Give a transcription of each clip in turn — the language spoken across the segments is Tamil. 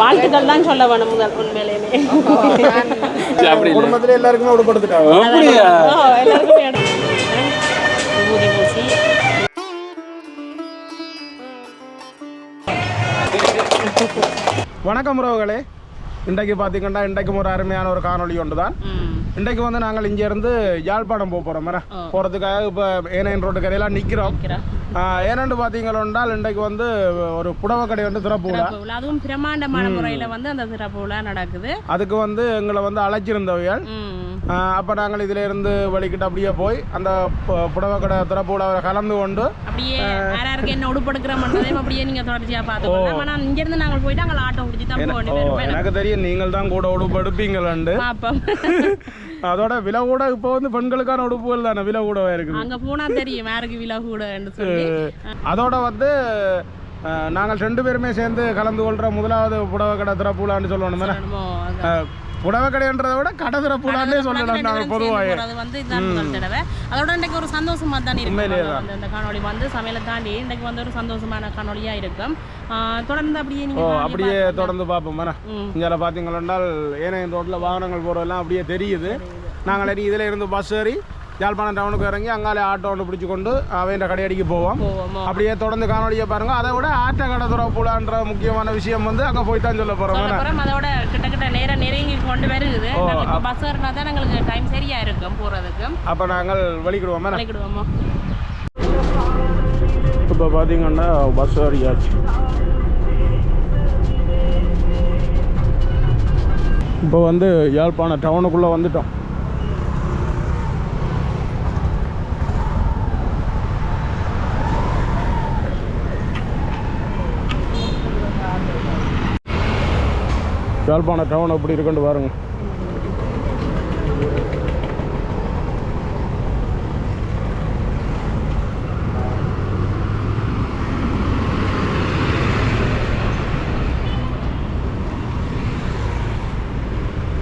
வாழ்த்துக்கள் தான் சொல்ல வேணும் முதல் உண்மையிலேயே அப்படி இல்லை. குடும்பத்துல எல்லாருக்குமே பூசி. வணக்கம் உறவுகளே. இன்றைக்கு பார்த்தீங்கன்னா இன்றைக்கும் ஒரு அருமையான ஒரு காணொளி ஒன்று தான். இன்றைக்கு வந்து நாங்கள் இங்கேருந்து யாழ்ப்பாணம் போக போகிறோம் மேடம் போகிறதுக்காக இப்போ ஏனையன் ரோட்டு கடையெல்லாம் நிற்கிறோம். ஏனென்று பார்த்தீங்களோண்டால் இன்றைக்கு வந்து ஒரு புடவை கடை வந்து திறப்பு விழா. அதுவும் பிரமாண்டமான முறையில வந்து அந்த சிறப்பு விழா நடக்குது. அதுக்கு வந்து எங்களை வந்து அழைச்சிருந்தவையால் ம். அப்போ நாங்கள் இதில் இருந்து வலிக்கிட்டு அப்படியே போய் அந்த புடவை கடை திறப்பு விழாவில் கலந்து கொண்டு அப்படியே யார் யாருக்கு என்ன உடுப்படுக்கிறோம்ன்றதையும் அப்படியே நீங்க தொடர்ச்சியா பார்த்துக்கணும் ஆனா இங்க இருந்து நாங்கள் போயிட்டு அங்கே ஆட்டோ பிடிச்சி தான் எனக்கு தெரியும் நீங்கள் தான் கூட உடுப்பு எடுப்பீங்களாண்டு அதோட விலை கூட இப்போ வந்து பெண்களுக்கான உடுப்புகள் தானே விலை கூடவா இருக்குது? அங்க போனா தெரியும் யாருக்கு கூடன்னு சொல்லி. அதோட வந்து நாங்கள் ரெண்டு பேருமே சேர்ந்து கலந்து கொள்ற முதலாவது புடவை கடை திறப்புலான்னு சொல்லணும்? அது. புடவை கடைன்றதை விட கடை திறப்புலான்னே சொல்லலாம். நாங்கள் பொதுவாக போறது வந்து இதுதான் முதல் தடவை. அதோட இன்றைக்கு ஒரு சந்தோஷமா தான் இருக்கும். இந்த காணொளி வந்து சமையலை தாண்டி இன்றைக்கு வந்து ஒரு சந்தோஷமான காணொளியா இருக்கும். தொடர்ந்து அப்படியே ஓ நீங்க காணொளியை அப்படியே தொடர்ந்து பார்ப்போம். இங்கே பார்த்தீங்களென்றால் ஏனைய ரோட்டில் வாகனங்கள் போகிறதெல்லாம் அப்படியே தெரியுது. நாங்கள் இதில் இருந்து பஸ் ஏறி யாழ்ப்பாணம் டவுனுக்கு இறங்கி அங்காலே ஆட்டோ ஒன்று பிடிச்சி கொண்டு அவைன்ற கடையடிக்கு போவோம். அப்படியே தொடர்ந்து காணொலியை பாருங்க. அதை விட ஆட்ட கடை திறப்புலான்ற முக்கியமான விஷயம் வந்து அங்கே போய் தான் சொல்ல போகிறோம் அதோட கிட்ட கிட்ட நேரம் நெருங்கி கொண்டு வருது பஸ் தான் எங்களுக்கு டைம் சரியா இருக்கும் போறதுக்கு. அப்போ நாங்கள் வலிக்கிடுவோம் மேடம் விளைக்கிடுவோமோ இப்போ பார்த்தீங்கன்னா பஸ் ஏறியாச்சு. இப்போ வந்து யாழ்ப்பாணம் டவுனுக்குள்ளே வந்துட்டோம். யாழ்ப்பாணம் டவுன் எப்படி இருக்குன்னு பாருங்க.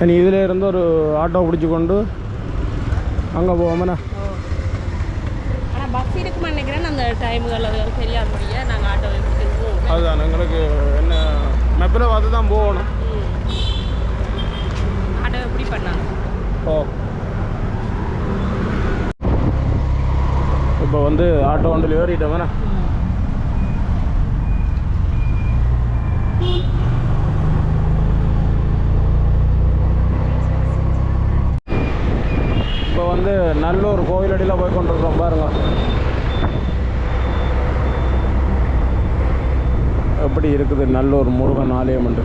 இனி இதில் இருந்து ஒரு ஆட்டோ பிடிச்சி கொண்டு அங்கே போவோமண்ணா ஆனா பஸ் இருக்குமா நினைக்கிறேன். அந்த டைமுகள் அது தெரியாத முடிய நாங்க ஆட்டோ அதுதான் எங்களுக்கு என்ன மெப்பில் பார்த்து தான் போகணும் ஆட்டோ எப்படி பண்ணாங்க ஓ இப்போ வந்து ஆட்டோ வண்டியில் ஏறிட்டோமண்ணா இப்போ வந்து நல்லூர் கோயிலடியில் போய் கொண்டிருக்கோம் பாருங்க. எப்படி இருக்குது நல்லூர் முருகன் ஆலயம் என்று.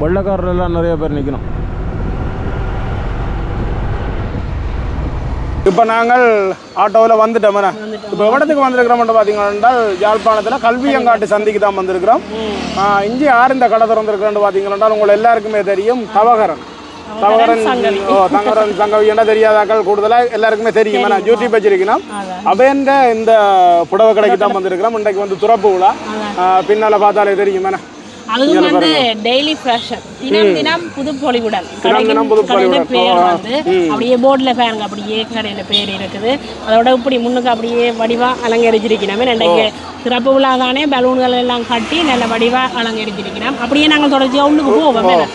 வெள்ளக்காரர் எல்லாம் நிறைய பேர் நிற்கணும் இப்போ நாங்கள் ஆட்டோவில் வந்துட்டோம் இப்போ இடத்துக்கு வந்திருக்கிறோம் பார்த்தீங்கன்னா யாழ்ப்பாணத்தில் கல்வியங்காட்டு சந்திக்கு தான் வந்திருக்கிறோம். இங்கே யார் இந்த கடை திறந்திருக்கிறோன்னு பார்த்தீங்கன்னா உங்களை எல்லாருக்குமே தெரியும் தவகரன். தவகரன் ஓ தங்கரன் என்ன தெரியாதாக்கள் கூடுதலாக எல்லாருக்குமே தெரியும். நான் யூடியூப் வச்சிருக்கணும். அபேந்த இந்த புடவை கடைக்கு தான் வந்திருக்கிறோம். இன்றைக்கு வந்து துறப்பு விழா. பின்னால பார்த்தாலே தெரியும் மேடம் அதுவும் வந்து டெய்லி ஃபேஷன் தினம் தினம் புது பொலிவுடன் கடையில. பேர் வந்து அப்படியே போர்டில் பாருங்க. அப்படியே கடையில பேர் இருக்குது. அதோட இப்படி முன்னுக்கு அப்படியே வடிவா அலங்கரிச்சிருக்கணும். ரெண்டைக்கு சிறப்பு விழா தானே பலூன்கள் எல்லாம் கட்டி நல்ல வடிவா அலங்கரிச்சிருக்கணும். அப்படியே நாங்கள் தொடர்ச்சியா உள்ளுக்கு போவோம்.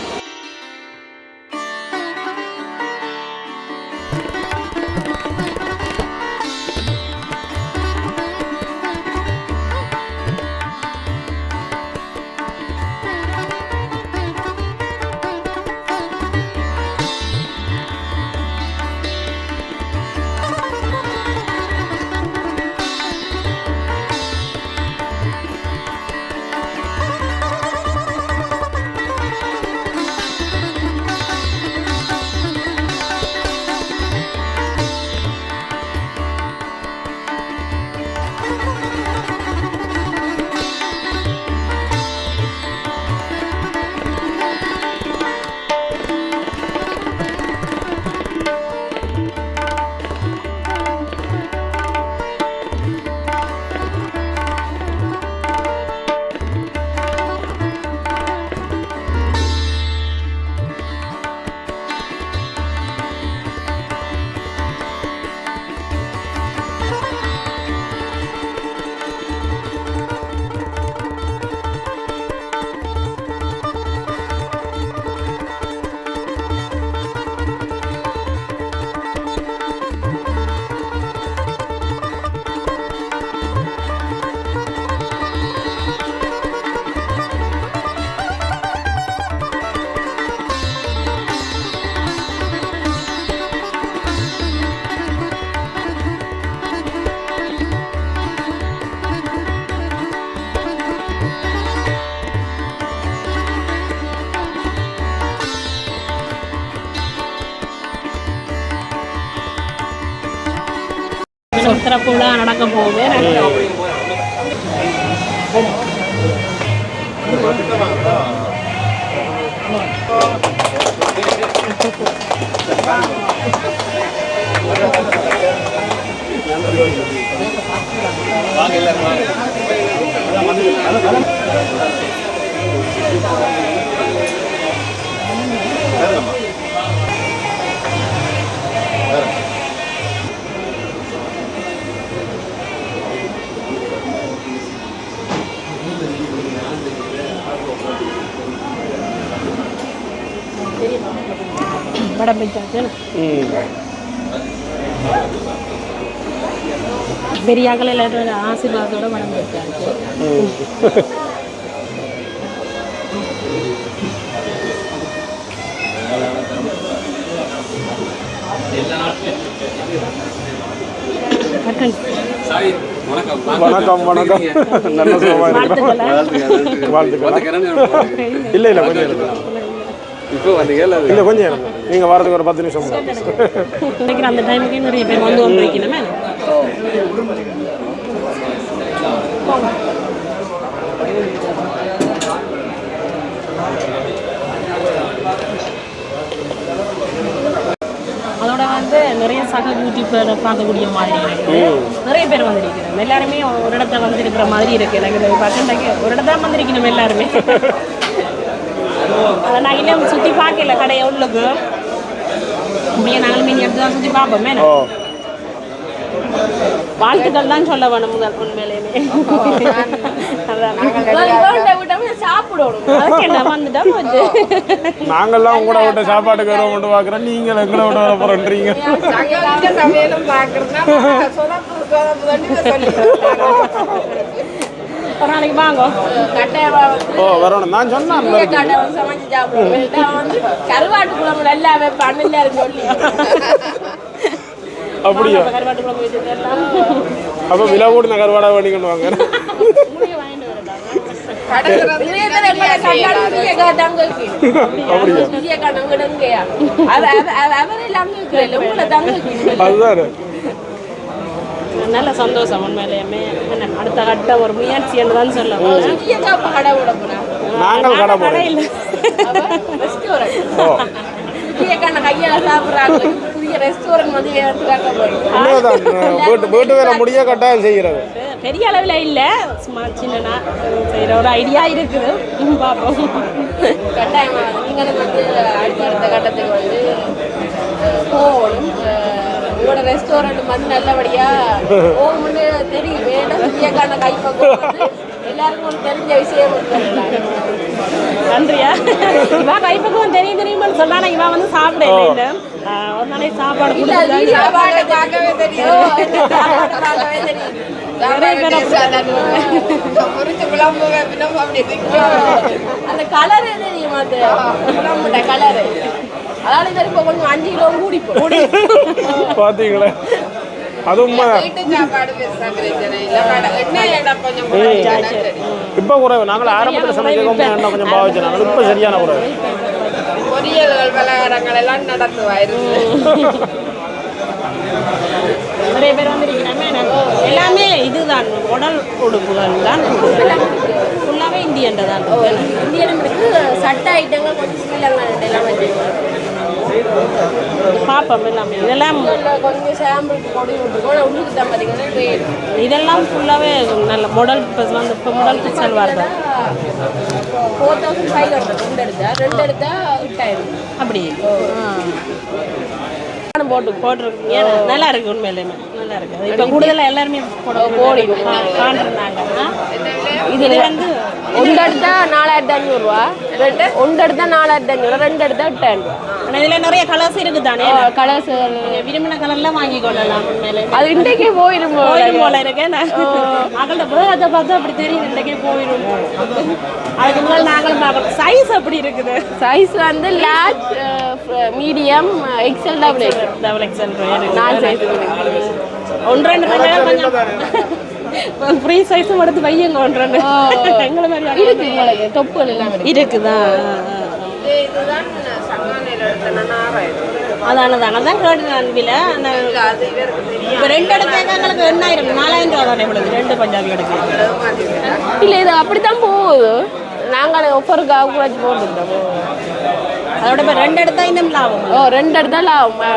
மேல. திறப்பு விழா நடக்க போகுது படம் பிடிச்சாச்சு பெரியாக்கள் எல்லாரும் ஆசீர்வாதத்தோட படம் பிடிச்சாச்சு வணக்கம். வணக்கம் நல்ல சுகமா இருக்கிறோம் வாழ்த்துக்களை. இல்ல இல்ல கொஞ்சம். இப்போ வந்தீங்கல்ல இல்ல கொஞ்சம் இருங்க. நீங்க வரதுக்கு ஒரு பத்து நிமிஷம் போதும். நினைக்கிற அந்த டைமுக்கே நிறைய பேர் வந்து வந்து வைக்கணுமே அதோட வந்து நிறைய சக யூடியூப்பர் பார்க்கக்கூடிய மாதிரி இருக்கு. நிறைய பேர் வந்திருக்கிறோம் எல்லாருமே ஒரு இடத்துல வந்திருக்கிற மாதிரி இருக்கு. எனக்கு பக்கண்டாக்கு ஒரு இடத்துல வந்திருக்கணும் எல்லாருமே. அதை நான் இன்னும் சுற்றி பார்க்கல கடையை உள்ளுக்கு அப்படியே நாங்கள் மீன் எடுத்து தான் சுற்றி பார்ப்போமே வாழ்த்துக்கள் தான் சொல்ல வேணும் முதல் போச்சு நாங்கெல்லாம் உங்களோட விட்ட சாப்பாட்டுக்கு வருவோம் கொண்டு பார்க்குறோம் நீங்கள் எங்களை விட வர போகிறேன்றீங்க சமையலும் பார்க்கறதுனா ஒரு நாளைக்கு வாங்க. ஓ வரணும். நான் சொன்னேன் சமைச்சு சாப்பிடுவோம். வந்து கருவாட்டு சொல்லி. அப்படியா? அப்ப விலை கூடின கருவாடா வாங்க. அதுதான். நல்ல சந்தோஷம் உண்மையிலேயுமே. என்ன அடுத்த கட்ட ஒரு முயற்சி என்று தான் சொல்லுவோம் கடை போனேன் நாங்கள் கடை கட்டாயம் செய்கிறது பெரிய அளவில் இல்லை. சும்மா சின்னனா செய்கிற ஒரு ஐடியா இருக்குது. பார்ப்போம் கட்டாயமா நீங்களும் வந்து அடுத்தடுத்த கட்டத்துக்கு வந்து போகணும். உங்களோட ரெஸ்டாரண்ட் வந்து நல்லபடியா போகணும்னு தெரியும். வேணும் புதியக்கான கைப்பக்கம் எல்லாருக்கும் தெரிஞ்ச விஷயம் நன்றியா? இவா கைப்பக்குவம் தெரியும் தெரியுமான்னு சொன்னா இவா வந்து சாப்பிட இல்லை ஒரு நாளைக்கு சாப்பாடு சாப்பாடு பார்க்கவே தெரியும். அந்த கலர் தெரியும் அது? கலர் அதால இது இப்போ கொஞ்சம் அஞ்சு கிலோ கூடி போடி பார்த்தீங்களே அது உண்மை. வீட்டு சாப்பாடு பெருசா பிரச்சனை இல்ல மேடம் என்ன இடம் கொஞ்சம் குறைச்சாதான் தெரியும். இப்போ குறைவு. நாங்கள் ஆரம்பத்தில் சமைக்கிறோம் என்ன கொஞ்சம் பாவிச்சு நாங்கள் இப்போ சரியான குறைவு. பொரியல்கள் பலகாரங்கள் எல்லாம் நடத்துவாயிருக்கு நிறைய பேர் வந்திருக்கிறாங்க. எனக்கு எல்லாமே இதுதான். உடல் உடுப்புகள் தான். ஃபுல்லாகவே இந்தியன்ட தான். இந்தியனுக்கு சட்ட ஐட்டங்கள் கொஞ்சம் ஸ்ரீலங்கா எல்லாம் பார்ப்போம் எல்லாமே. இதெல்லாம் இதெல்லாம் ஃபுல்லாகவே நல்ல மாடல் இப்போ வந்து இப்போ மாடல் பிக்சல் வருது. ஃபோர் தௌசண்ட் ஃபைவ் ஹண்ட்ரட் ரெண்டு எடுத்தா ரெண்டு எடுத்தா எட்டாயிரம் அப்படி. நானும் போட்டு போட்டிருக்கீங்க. நல்லா இருக்கு உண்மையிலேயுமே நல்லா இருக்கு. இப்போ கூடுதலாக எல்லாருமே போட போடி காண்டிருந்தாங்க இது வந்து ஒன்று எடுத்தா நாலாயிரத்தி அஞ்சூறுரூவா ரெண்டு ஒன்று எடுத்தா நாலாயிரத்தி அஞ்சூறுவா ரெண்டு எடுத்தா எட்டாயிரம் ரூபா இதில் நிறைய கலர்ஸ் இருக்குது தானே கலர்ஸ் விரும்பின கலர்லாம் வாங்கி கொள்ளலாம் உண்மையிலே. அது இன்றைக்கே போயிடும். போயிடும் போல இருக்கு. அவங்கள்ட்ட வேகத்தை பார்த்தா அப்படி தெரியும் இன்றைக்கே போயிடும் அதுக்கு முதல்ல நாங்களும் பார்க்கணும். சைஸ் அப்படி இருக்குது. சைஸ் வந்து large medium XL double XL double XL நாலு சைஸ் ஒன்று ரெண்டு கொஞ்சம் ஃப்ரீ சைஸும் எடுத்து வையுங்க ஒன்று ரெண்டு. எங்களை மாதிரி இருக்கு தொப்புகள் எல்லாம் இருக்கு. இருக்குதா? இதுதான் ஆறாயிரம் அதான தானே தான் கேட்டு அன்பில் இப்போ ரெண்டு இடத்துல எங்களுக்கு எண்ணாயிரம் நாலாயிரம் ரூபா தானே இவ்வளவு ரெண்டு பஞ்சாபி எடுக்க. இல்லை இது அப்படித்தான் போகுது. நாங்கள் ஒவ்வொருக்காக வச்சு போட்டுருந்தோம் அதோட இப்போ ரெண்டு எடுத்தா இன்னும் லாபம். ஓ ரெண்டு இடத்துல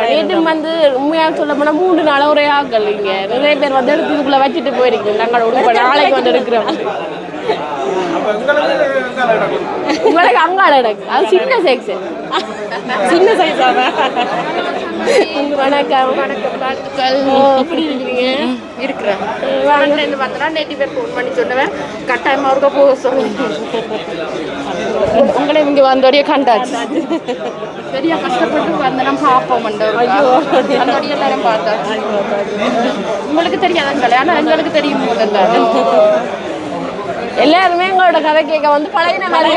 நேற்று வந்து உண்மையாக சொல்ல போனால் மூணு நாள் ஒரே ஆக்கள் இங்கே. நிறைய பேர் வந்து எடுத்து இதுக்குள்ளே வச்சுட்டு போயிருக்கீங்க. நாங்கள் உள்ள நாளைக்கு வந்து எடுக்கிறோம். உங்களுக்கு அங்காள எனக்கு அது சின்ன செக்ஸ் சின்ன சைஸாக வணக்கம். வணக்கம் வாழ்த்துக்கள். எப்படி இருக்கிறீங்க இருக்கிறேன். வாங்கிட்டு பார்த்தா நேற்று பேர் ஃபோன் பண்ணி சொன்னவன். கட்டாயமாக இருக்க போக சொல்லி. உங்களை இங்கே வந்தோடைய கண்டாச்சு. பெரிய கஷ்டப்பட்டு வந்து நம்ம பார்ப்போம் வந்தோடைய எல்லாரும் பார்த்தோம் உங்களுக்கு தெரியாதாங்களே ஆனால் எங்களுக்கு தெரியும் முதல்ல. எல்லாருமே எங்களோட கதை கேட்க வந்து பழைய மாதிரி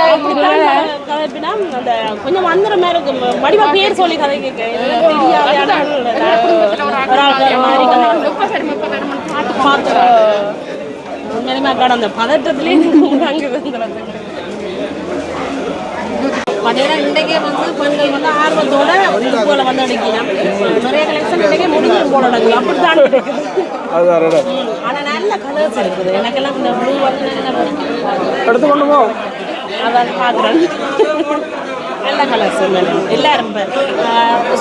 கதைப்பினா அந்த கொஞ்சம் வந்துற மாதிரி இருக்கும். வடிவா பேர் சொல்லி கதை கேட்க. அக்காட அந்த பார்த்தீங்கன்னா இன்றைக்கே வந்து பெண்கள் வந்து ஆர்வத்தோட போல வந்து அடிக்கலாம் நிறைய கலெக்ஷன் இன்றைக்கே முடிஞ்சு போட அடங்கலாம் அப்படித்தான் இருக்குது அதுதான் ரெடி. ஆனால் நல்ல கலர்ஸ் இருக்குது. எனக்கெல்லாம் இந்த ப்ளூ வந்து பிடிக்கும். எடுத்துக்கொண்டு போ. அதான் பார்க்குறேன். நல்ல கலர்ஸ் எல்லாரும் இப்போ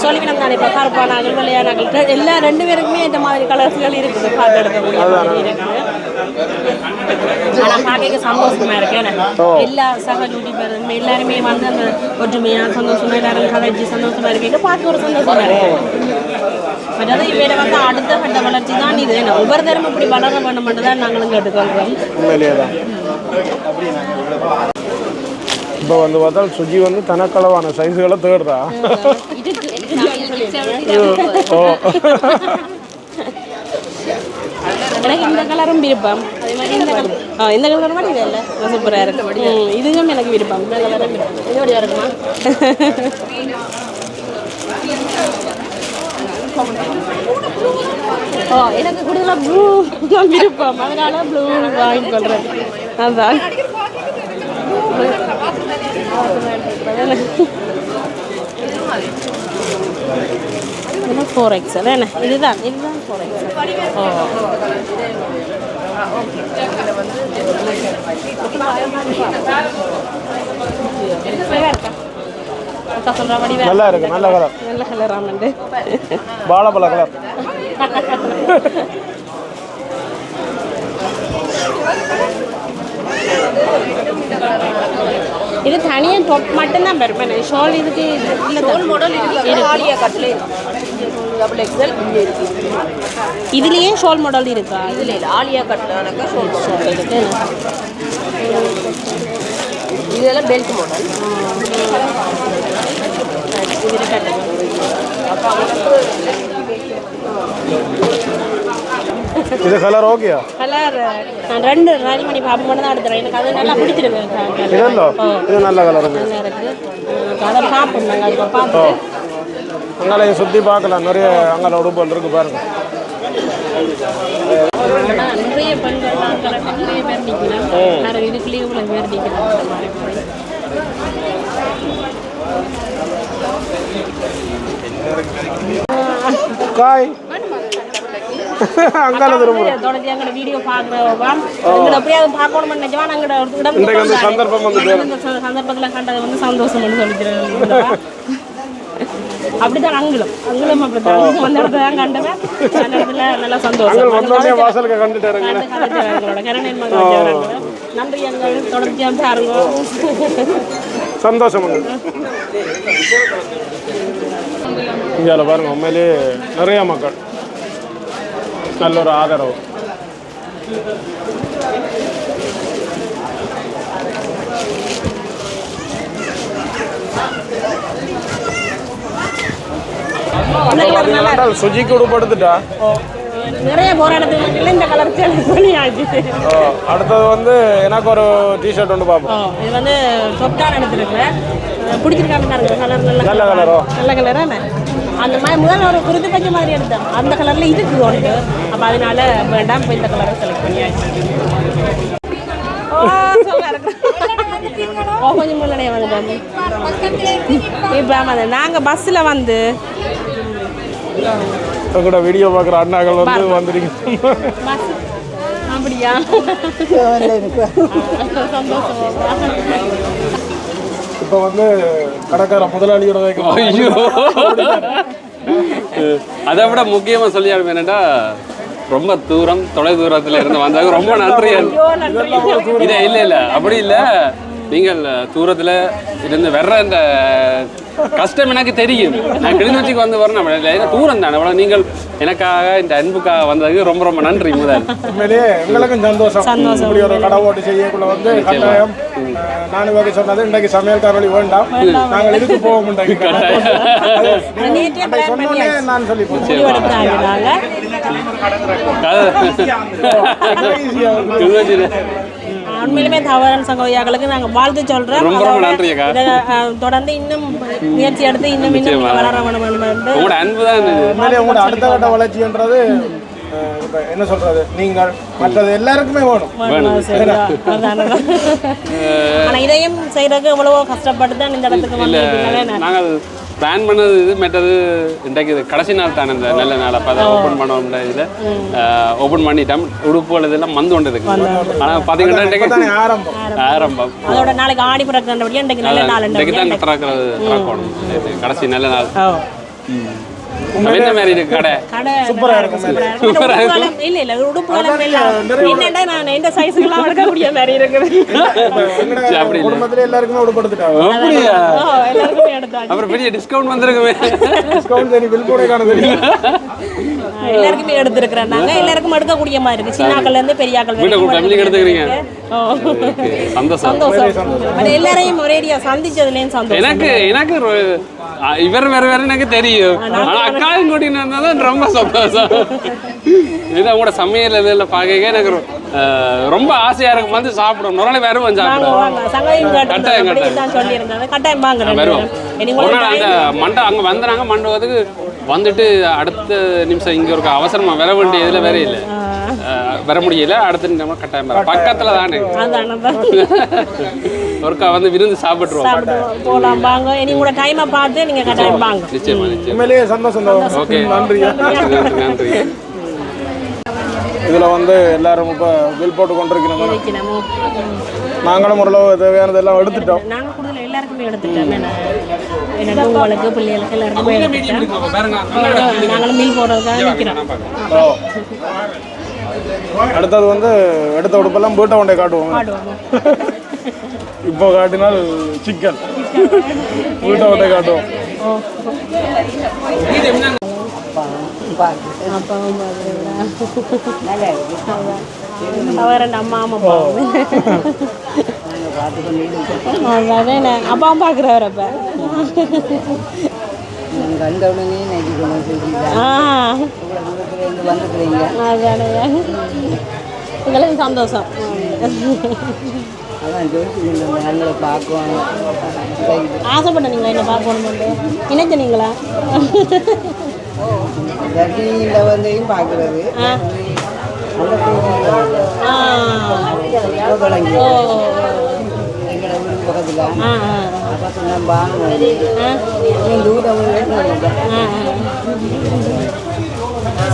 சொல்லிக்கணும் தானே. இப்போ கருப்பானாங்கள் வெள்ளையானாங்கள் எல்லா ரெண்டு பேருக்குமே இந்த மாதிரி கலர்ஸ்கள் இருக்குது. பார்த்து எடுக்கக்கூடிய மாதிரி இருக்குது. ஆனால் பார்க்க சந்தோஷமா இருக்கு. ஏன்னா எல்லா சக யூடியூபரும் எல்லாருமே வந்து அந்த ஒற்றுமையா சந்தோஷமா எல்லாரும் கலைச்சு சந்தோஷமா இருக்கீங்க. பார்க்க ஒரு சந்தோஷமா இருக்கு. அதாவது இவரை வந்து அடுத்த கட்ட வளர்ச்சி தான் இது ஒவ்வொரு தரம் இப்படி வளர வேண்டும் தான் நாங்களும் கேட்டுக்கொள்கிறோம். இப்போ வந்து பார்த்தா சுஜி வந்து தனக்களவான சைஸுகளை தேடுறா. ஓ. எனக்கு இந்த கலரும் விருப்பம். அதே மாதிரி இந்த கலர். ஆ இந்த கலர் மாதிரி இது இல்லை சூப்பராக இருக்கு. ம், இதுவும் எனக்கு விருப்பம். இந்த கலரும் விருப்பம். இது இருக்குமா? ஓ எனக்கு கூடுதலாக ப்ளூ தான் விருப்பம். அதனால ப்ளூ வாங்கி கொள்றேன் அதான். ஃபோர் எக்ஸல் என்ன? இதுதான். இதுதான் ஃபோர் எக்ஸல் ஓ. ஓகே அக்கா சொல்கிற நல்லா இருக்கு நல்ல கலர். நல்ல கலர் ஆமாண்டு வாழைப்பழ கலர். இது தனியாக டாப் மட்டும்தான் பெருமை ஷால் இதுக்கு ஷால் மாடல் டபுள் எக்ஸல் இங்கே இருக்கு. இதுலேயே ஷால் மாடல் இருக்கா? இதில் ஆலியா கட்டில். ஷோல் ஷால் இருக்கு இதெல்லாம் பெல்ட் மாடல் இதில் இது கலர் ஓகேயா கலர் நான் ரெண்டு ரெடி பண்ணி பார்ப்போம் மட்டும் தான் எடுத்துறேன். எனக்கு அது நல்லா பிடிச்சிருக்கு. இது நல்ல கலர் நல்லா இருக்கு. அதை பார்ப்போம் நாங்கள் இப்போ பார்ப்போம் அங்கால சுற்றி பார்க்கலாம். நிறைய அங்கால உடுப்புகள் இருக்கு பாருங்க. நிறைய பெண்கள் நிறைய இவ்வளோ பேர் நிற்கணும் அந்த மாதிரி காய் அங்கால திரும்புறோம். வீடியோ பார்க்குறவா? எங்களை எப்படியாவது பார்க்கணும்னு நினைச்சவா நாங்கள் ஒரு இடம் வந்து சந்தர்ப்பம் வந்து இந்த சந்தர்ப்பத்தில் கண்டது வந்து சந்தோஷம்னு சொல்லிக்கிறேன். அப்படிதான் அங்குலம். அங்குலம் அப்படித்தான். அந்த இடத்துல தான் கண்டவன். அந்த இடத்துல நல்லா சந்தோஷம். வாசலுக்கு கண்டுட்டாருங்க கண்டு கதைச்சாங்க எங்களோட கருணை மகள் வச்சவங்க. நன்றி எங்கள் தொடர்ச்சியாக பாருங்க சந்தோஷம் இந்தியாவில் பாருங்க உண்மையிலேயே நிறைய மக்கள். நல்ல ஒரு ஆதரவு. பார்த்தீங்கன்னா சுஜிக்கு உடுப்படுத்துட்டா? நிறைய போராட்டத்துக்கு இந்த கலர் செலக்ட் பண்ணி ஆச்சு அடுத்தது வந்து எனக்கு ஒரு டிஷர்ட் ஒன்று பார்ப்போம் இது வந்து சொப் தான் எடுத்துருக்கேன் பிடிச்சிருக்காங்க கலர் நல்ல நல்ல கலரோ? நல்ல கலர் அந்த மாதிரி முதல்ல ஒரு குருதி பச்சை மாதிரி எடுத்தேன். அந்த கலர்ல இருக்கு உனக்கு அப்போ அதனால வேண்டாம் இப்போ இந்த கலரை செலக்ட் பண்ணியாச்சு. கொஞ்சம் முன்னாடியே வந்துட்டோம் இப்போ ஆமாம் நாங்கள் பஸ்ஸில் வந்து இப்போ கூட வீடியோ பார்க்குற அண்ணாக்கள் வந்து வந்துருக்கீங்க. பஸ் அப்படியா? இப்போ வந்து கடைக்கார முதலாளியோட வைக்க ஐயோ. அதை விட முக்கியமாக சொல்லி என்னடா ரொம்ப தூரம் தொலை தூரத்துல இருந்து வந்தாங்க ரொம்ப நன்றி. இதே இல்லை இல்லை அப்படி இல்லை. நீங்கள் தூரத்துல இருந்து வர்ற இந்த கஷ்டம் எனக்கு தெரியும். நான் கிளிநொச்சிக்கு வந்து வரணும். தூரம் தானே. அவ்வளோ நீங்கள் எனக்காக இந்த அன்புக்காக வந்ததுக்கு ரொம்ப ரொம்ப நன்றி முதல். உண்மையிலேயே எங்களுக்கும் சந்தோஷம். இப்படி ஒரு கடை ஓட்டு செய்யக்குள்ள வந்து கட்டாயம் நான் இவங்க சொன்னது இன்றைக்கு சமையல்காரொலி வேண்டாம். நாங்கள் இதுக்கு போக முடியாது நான் சொல்லி உண்மையிலுமே தவறான சங்கோயாக்களுக்கு நாங்கள் வாழ்த்து சொல்கிறோம். தொடர்ந்து இன்னும் முயற்சி எடுத்து இன்னும் இன்னும் வளர வேணும் அடுத்த கட்ட வளர்ச்சின்றது என்ன சொல்றது? நீங்கள் மற்றது எல்லாருக்குமே வேணும். இதையும் செய்யறதுக்கு எவ்வளவோ கஷ்டப்பட்டு தான் இந்த இடத்துக்கு நாங்கள் பிளான் பண்ணது இது மெட்டது இன்றைக்கு இது கடைசி நாள் தானே இந்த நல்ல நாள். அப்போ அதை ஓப்பன் பண்ணோம் இதில். ஓப்பன் பண்ணிட்டோம். உடுப்புகள் இதெல்லாம் வந்து கொண்டு இருக்கு ஆனால் பார்த்தீங்கன்னா இன்றைக்கு தானே ஆரம்பம். ஆரம்பம். அதோட நாளைக்கு ஆடி பிறக்கிறபடியா இன்றைக்கு நல்ல நாள் இன்றைக்கு தான் திறக்கிறது திறக்கணும். கடைசி நல்ல நாள். அப்ப என்ன மாதிரி இருக்கு கடை? சூப்பரா இருக்கும் உடுப்புகளும் இல்ல இல்ல உடுப்புகளும் என்னடா நான் இந்த சைஸுக்கெல்லாம் எடுக்கக்கூடிய மாதிரி இருக்குது? அப்படி இல்லை. குடும்பத்துல எல்லாருக்குமே விடுபடுத்திட்டாங்க அப்படியா? ஓ, எல்லாருக்குமே எடுத்தாங்க அப்புறம் பெரிய டிஸ்கவுண்ட் வந்திருக்குமே. டிஸ்கவுண்ட் சரி பில் கூட காண தெரியும் எல்லாருக்குமே எடுத்திருக்கிறேன். நாங்க எல்லாருக்கும் எடுக்கக்கூடிய மாதிரி இருக்கு. சின்னாக்கள்ல இருந்து பெரியாக்கள் சந்தோஷம். அது எல்லாரையும் ஒரேடியா சந்திச்சதுலேயும் சந்தோஷம். எனக்கு எனக்கு இவர் வேற வேற எனக்கு தெரியும். ஆனா அக்காவும் கூட்டின்னு வந்ததான் ரொம்ப சந்தோஷம். இது உங்களோட சமையல் இதில் பார்க்க எனக்கு ரொம்ப ஆசையா இருக்கும் வந்து சாப்பிடும் ஒரு நாள் வருவோம் வாங்க சாப்பிடும் கட்டாயம், கேட்டு தான் சொல்லியிருந்தாங்க கட்டாயம் வாங்க மண்டை அங்க வந்தாங்க மண்டபத்துக்கு வந்துட்டு அடுத்த நிமிஷம் இங்க ஒரு அவசரமா வர வேண்டிய இதுல வேற இல்லை. வர முடியல. அடுத்த நிமிஷம் கட்டாயம் வர பக்கத்துல தானே. ஒருக்கா வந்து விருந்து சாப்பிட்டுருவோம். சாப்பிட்டு போலாம் வாங்க. இனி உங்களோட டைமை பார்த்து நீங்க கட்டாயம் வாங்க. நிச்சயமா சந்தோஷம் தான். ஓகே. நன்றி. நன்றி. இதுல வந்து எல்லாரும் இப்போ பில் போட்டு கொண்டிருக்கிறோம். நாங்களும் ஓரளவு தேவையானதெல்லாம் எடுத்துட்டோம். எல்லாருக்குமே எடுத்துட்டோம் என்ன என்னோட உங்களுக்கு பிள்ளைகளுக்கு எல்லாருக்குமே எடுத்துட்டோம் பாருங்க நாங்களும் மீல் போடுறதுக்காக நிற்கிறோம் அடுத்தது வந்து எடுத்த உடுப்பெல்லாம் வீட்டை கொண்டே காட்டுவோம். இப்போ காட்டினால் சிக்கன். வீட்டை கொண்டே காட்டுவோம். அவர் அம்மா அம்மா அதானே அப்பாவும் பார்க்குறவர் அப்போ தூரத்துலேருந்து வந்துக்கிறீங்க அதானே உங்களுக்கு சந்தோஷம். ஜோசிக்கின்ற நாங்களை ஆசைப்பட்ட என்ன பார்க்கணும்னு? நினைச்சனீங்களா வந்தையும் பார்க்குறது. ஆ. ஓ எங்களை ஊருக்கு பக்கத்தில் ஆ ஆ அப்போ சொன்ன பாங்க ஆ. தூரம்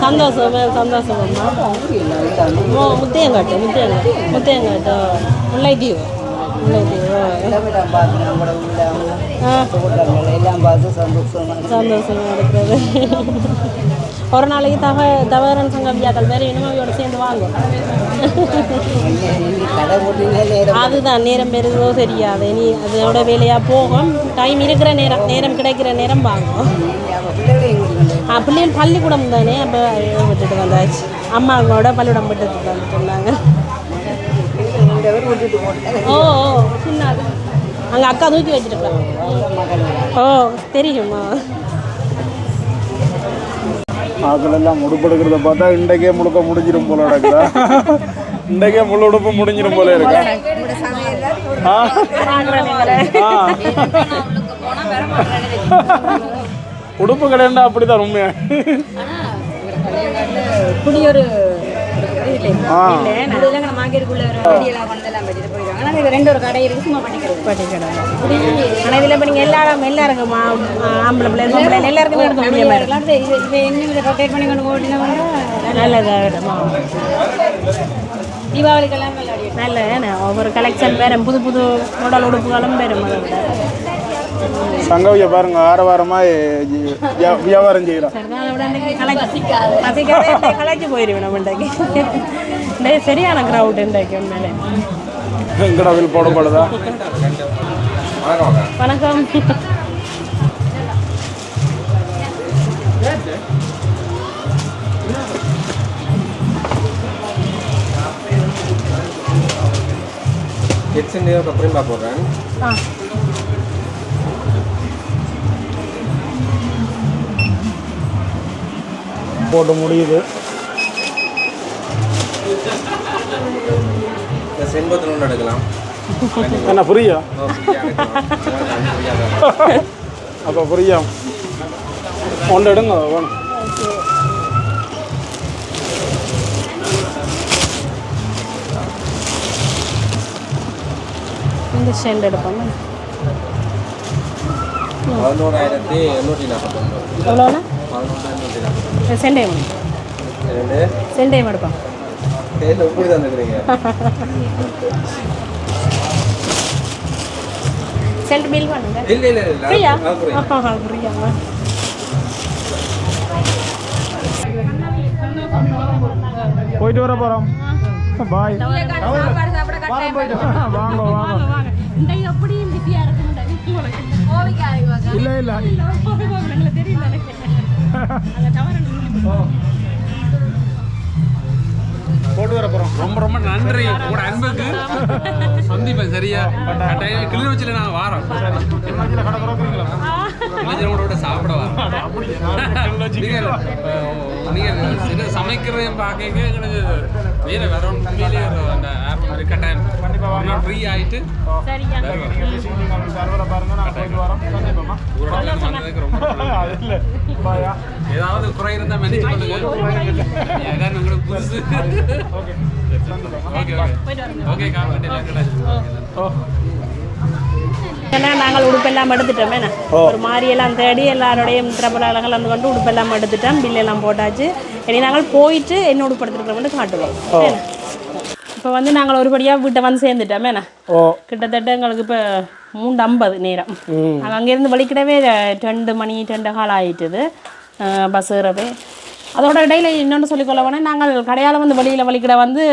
சந்தோஷம் சந்தோஷம் அம்மா. முத்தையங்காட்டு முத்தையங்காட்டு முத்தையங்காட்டு. முல்லைத்தீவு. முல்லைத்தீவு எல்லாம் பார்த்து சந்தோஷமாக சந்தோஷமா இருக்கிறது. ஒரு நாளைக்கு தவ தவறன் சங்க வியாக்கள் வேறு இனிமையோட சேர்ந்து வாங்கும் அதுதான் நேரம் பெருதோ தெரியாது. இனி அதோட வேலையாக போகும். டைம் இருக்கிற நேரம் நேரம் கிடைக்கிற நேரம் வாங்கும். ஆ பிள்ளைகள் பள்ளிக்கூடம் தானே? அப்போ விட்டுட்டு வந்தாச்சு. அம்மாங்களோட பள்ளிக்கூடம் விட்டுட்டு வந்துட்டு இருந்தாங்க ஓ ஓ சின்ன அங்கே அக்கா தூக்கி வச்சுருக்கலாம் ஓ தெரியுமா? ஆக்கள் எல்லாம் உடுப்படுக்கிறத பார்த்தா இன்றைக்கே முழுக்க முடிஞ்சிடும் போல நடக்குதா? இன்றைக்கே முழு உடுப்பு முடிஞ்சிடும் போல இருக்கா. உடுப்பு கடைண்டா அப்படிதான் உண்மையா? இப்படி ஒரு ஆ ஆனால் இது ரெண்டு ஒரு கடை இருக்கு சும்மா பண்ணிக்கிறது பட்டிக்கடை ஆனால் இதில் இப்போ நீங்கள் எல்லாரும் எல்லாருக்கும் ஆம்பளை பிள்ளை பொம்பளை பிள்ளை எல்லாருக்குமே எடுக்க முடிய மாதிரி எல்லாரும் இது இது என்ன இதை ரொட்டேட் பண்ணி கொண்டு போட்டினா நல்லதாக தீபாவளிக்கெல்லாம் விளையாடி நல்ல ஒவ்வொரு கலெக்ஷன் பேரும் புது புது மாடல் உடுப்புகளும் பேரும் அதை. விட சங்கவிய பாருங்க ஆற வாரமாக வியாபாரம் அன்றைக்கி கலைச்சி போயிடுவேன் நம்ம சரியான க்ரௌட் இன்றைக்கு உண்மையிலே. எங்கடவில் போடப்படுதா? வணக்கம். ஹெட்செட் அப்புறம் போடுறேன் ஆ. போட்டு முடியுது. ஒன்று எடுக்கலாம். என்ன புரியா. அப்போ புரியா? ஒன்று எடுங்க வேணும் இந்த ஷெண்ட் எடுப்போம்? பதினோராயிரத்தி எண்ணூற்றி நாற்பத்தொம்பது. எவ்வளோண்ணா? கையில் இப்படி தந்துக்கிறீங்க. சென்ட் பில் பண்ணுங்க. இல்லை இல்லை இல்லை ஃப்ரீயா அது புரியுது. ஃப்ரீயாமா போயிட்டு வர போகிறோம் பாய் வாங்க வாங்க. இல்லை இல்லை. போட்டு வர போகிறோம் ரொம்ப ரொம்ப நன்றி. உங்களோட அன்புக்கு சந்திப்பேன் சரியா? கட்டாயம் கிளிநொச்சியில் நான் வாரோம். கிளிநொச்சியோட சாப்பிட வரோம். நீங்கள் சமைக்கிறதையும் பார்க்க எங்களுக்கு வேற வேற உண்மையிலேயே அந்த ஆர்வம் கட்டாயம். கண்டிப்பாக ஃப்ரீ ஆகிட்டு பாருங்க நான் போயிட்டு வரோம். ரொம்ப ஏதாவது குறை மன்னிச்சு கொள்ளுங்க ஏதாவது உங்களுக்கு புதுசு. Okay. Okay okay. Okay comedy ஓ. ஏன்னா நாங்கள் உடுப்பெல்லாம் எடுத்துட்டோமே என்ன? ஒரு மாதிரியெல்லாம் தேடி எல்லாரோடையும் திரபலங்கள் கலந்து கொண்டு உடுப்பெல்லாம் எடுத்துட்டோம் பில்லெல்லாம் போட்டாச்சு. இனி நாங்கள் போயிட்டு என்ன உடுப்பு எடுத்துருக்கிறோம்னு காட்டுவோம். இப்போ வந்து நாங்கள் ஒருபடியாக வீட்டை வந்து சேர்ந்துட்டோமே. கிட்டத்தட்ட எங்களுக்கு இப்போ மூன்று ஐம்பது நேரம் நாங்கள் அங்கேருந்து வலிக்கிடவே ரெண்டு மணி ரெண்டு கால் ஆயிட்டுது. பஸ் ஏறவே அதோட இடையில இன்னொன்று சொல்லிக்கொள்ள போனால் நாங்கள் கடையால் வந்து வெளியில் வலிக்கிட வந்து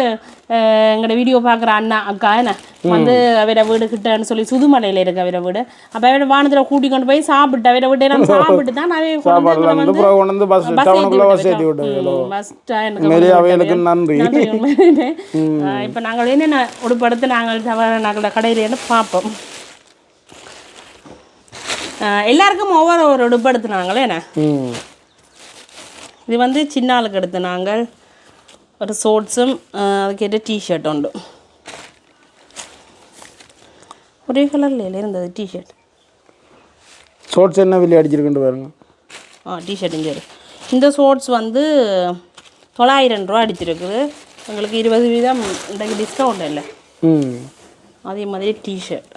எங்களோட வீடியோ பார்க்குற அண்ணா அக்கா என்ன? வந்து அவர வீடு கிட்டன்னு சொல்லி சுதுமலையில் இருக்கு அவர வீடு. அப்போ அவர வானத்தில் கூட்டி கொண்டு போய் சாப்பிட்டு அவர வீட்டை நம்ம சாப்பிட்டு தான் வந்து பஸ் பஸ் அவைகளுக்கு நன்றி இப்போ நாங்கள் என்னென்ன உடுப்படுத்து நாங்கள் தவறு நாங்கள் கடையிலேருந்து பார்ப்போம். எல்லாருக்கும் ஒவ்வொரு ஒரு உடுப்பு எடுத்துனாங்களே என்ன இது வந்து சின்ன ஆளுக்கு எடுத்து நாங்கள். ஒரு ஷோர்ட்ஸும் அதுக்கேற்ற டிஷர்ட் உண்டு. ஒரே கலரில் இருந்தது டிஷர்ட் ஷோர்ட்ஸ் என்ன விலை அடிச்சிருக்குன்னு பாருங்க. ஆ டிஷர்ட் இங்கே. இந்த ஷோர்ட்ஸ் வந்து தொள்ளாயிரம் ரூபா அடிச்சிருக்குது. உங்களுக்கு இருபது வீதம் இன்றைக்கு டிஸ்கவுண்ட் இல்லை. ம். அதே மாதிரி டிஷர்ட்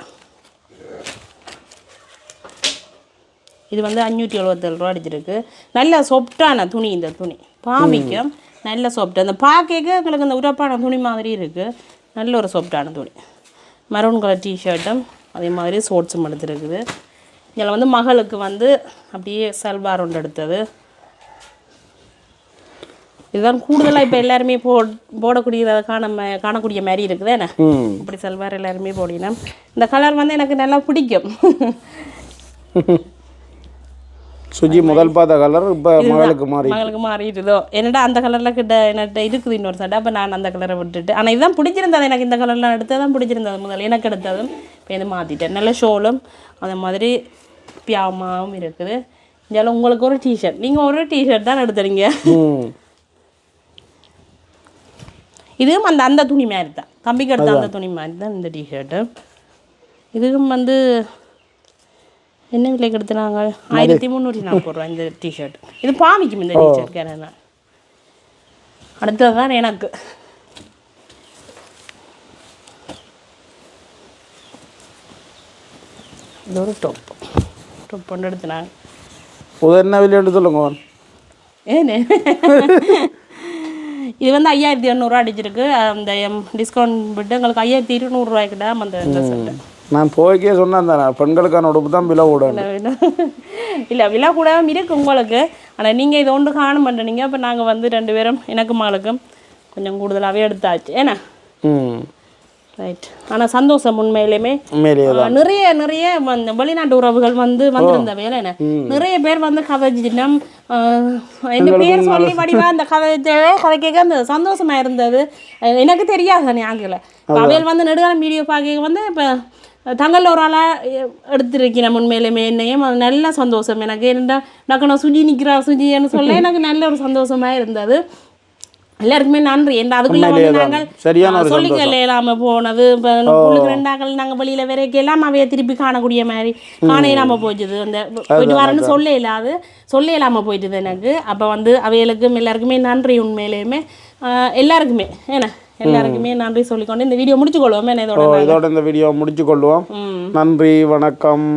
இது வந்து அஞ்சூற்றி எழுபத்தேழு ரூபா அடிச்சிருக்கு. நல்ல சொப்டான துணி இந்த துணி. பாவிக்கும். நல்ல சொப்ட் அந்த பார்க்க உங்களுக்கு அந்த உரப்பான துணி மாதிரி இருக்குது நல்ல ஒரு சொப்டான துணி. மெரூன் கலர் டிஷர்ட்டும் அதே மாதிரி ஷோர்ட்ஸும் எடுத்துருக்குது. இதில் வந்து மகளுக்கு வந்து அப்படியே சல்வார் ஒன்று எடுத்தது. இதுதான் கூடுதலாக இப்போ எல்லாருமே போ போடக்கூடியதை காண காணக்கூடிய மாதிரி இருக்குது என்ன? இப்படி சல்வார் எல்லாருமே போடினோம் இந்த கலர் வந்து எனக்கு நல்லா பிடிக்கும். சுஜி முதல் பார்த்த கலர் இப்போ மகளுக்கு மாறி. மகளுக்கு மாறிடுதோ. என்னடா அந்த கலரில் கிட்ட என்னட்ட இருக்குது இன்னொரு சட்டை. அப்போ நான் அந்த கலரை விட்டுட்டு. ஆனால் இதுதான் பிடிச்சிருந்தது. எனக்கு இந்த கலர்லாம் எடுத்தது தான் பிடிச்சிருந்தது முதல்ல. எனக்கு எடுத்ததும் இப்போ இது மாற்றிட்டேன் நல்ல ஷோலும் அதே மாதிரி பியாமாவும் இருக்குது. இதில் உங்களுக்கு ஒரு டிஷர்ட் நீங்கள் ஒரு டிஷர்ட் தான் எடுத்துறீங்க. இதுவும் அந்த அந்த துணி மாதிரி தான். தம்பிக்கு எடுத்த அந்த துணி மாதிரி தான் இந்த டிஷர்ட்டு இதுவும் வந்து என்ன விலைக்கு எடுத்துனாங்க ஆயிரத்தி முந்நூற்றி நாற்பது ரூபா இந்த டிஷர்ட் இது பாமிக்கும் இந்த டிஷர்ட் கேனா அடுத்தது தான் எனக்கு. இது ஒரு டொப் டொப் ஒன்று எடுத்துனாங்க. புது என்ன விலைன்னு சொல்லுங்க ஏனே? இது வந்து ஐயாயிரத்தி எண்ணூறுரூவா அடிச்சிருக்கு. அந்த டிஸ்கவுண்ட் விட்டு எங்களுக்கு ஐயாயிரத்தி இருநூறுவாய்க்கு தான் அந்த செட்டு நான் போய்க்கே சொன்னேன் தானே பெண்களுக்கான உடுப்பு தான் விலை விடணும் இல்லை விழா கூட இருக்கு உங்களுக்கு. ஆனால் நீங்கள் இது ஒன்று காண மாட்டேனீங்க அப்போ நாங்கள் வந்து ரெண்டு பேரும் எனக்கு மகளுக்கும் கொஞ்சம் கூடுதலாகவே எடுத்தாச்சு. ஏன்னா? ரைட் ஆனால் சந்தோஷம் உண்மையிலுமே. நிறைய நிறைய வெளிநாட்டு உறவுகள் வந்து வந்திருந்த வேலை என்ன? நிறைய பேர் வந்து கதைச்சிட்டம் என்ன பேர் சொல்லி வடிவா அந்த கதைச்சவே கதை கேட்க அந்த சந்தோஷமா இருந்தது. எனக்கு தெரியாது ஞாபகம் அவையில் வந்து நெடுகாலம் வீடியோ பார்க்க வந்து இப்போ தங்கள் ஒரு ஆளாக எடுத்திருக்கிறேன் உண்மையிலுமே என்னையும். அது நல்ல சந்தோஷம். எனக்கு என்னடா நான் சுஜி நிற்கிறா சுஜின்னு சொல்ல எனக்கு நல்ல ஒரு சந்தோஷமா இருந்தது. எல்லாருக்குமே நன்றி. என்ன அதுக்குள்ள வந்து நாங்கள் சொல்லிக்கல இல்லாம போனது. இப்போ உங்களுக்கு ரெண்டாக்கள் நாங்கள் வெளியில வரைக்கும் எல்லாம் அவைய திருப்பி காணக்கூடிய மாதிரி காண இல்லாம போச்சுது அந்த போயிட்டு வரேன்னு சொல்ல இல்லாது சொல்ல இல்லாம போயிட்டுது எனக்கு. அப்போ வந்து அவைகளுக்கும் எல்லாருக்குமே நன்றி உண்மையிலேயுமே. எல்லாருக்குமே. ஏன்னா எல்லாருக்குமே நன்றி சொல்லிக்கொண்டு இந்த வீடியோ முடிச்சு கொள்வோம் இதோட இந்த வீடியோ முடிச்சு கொள்வோம் நன்றி வணக்கம்.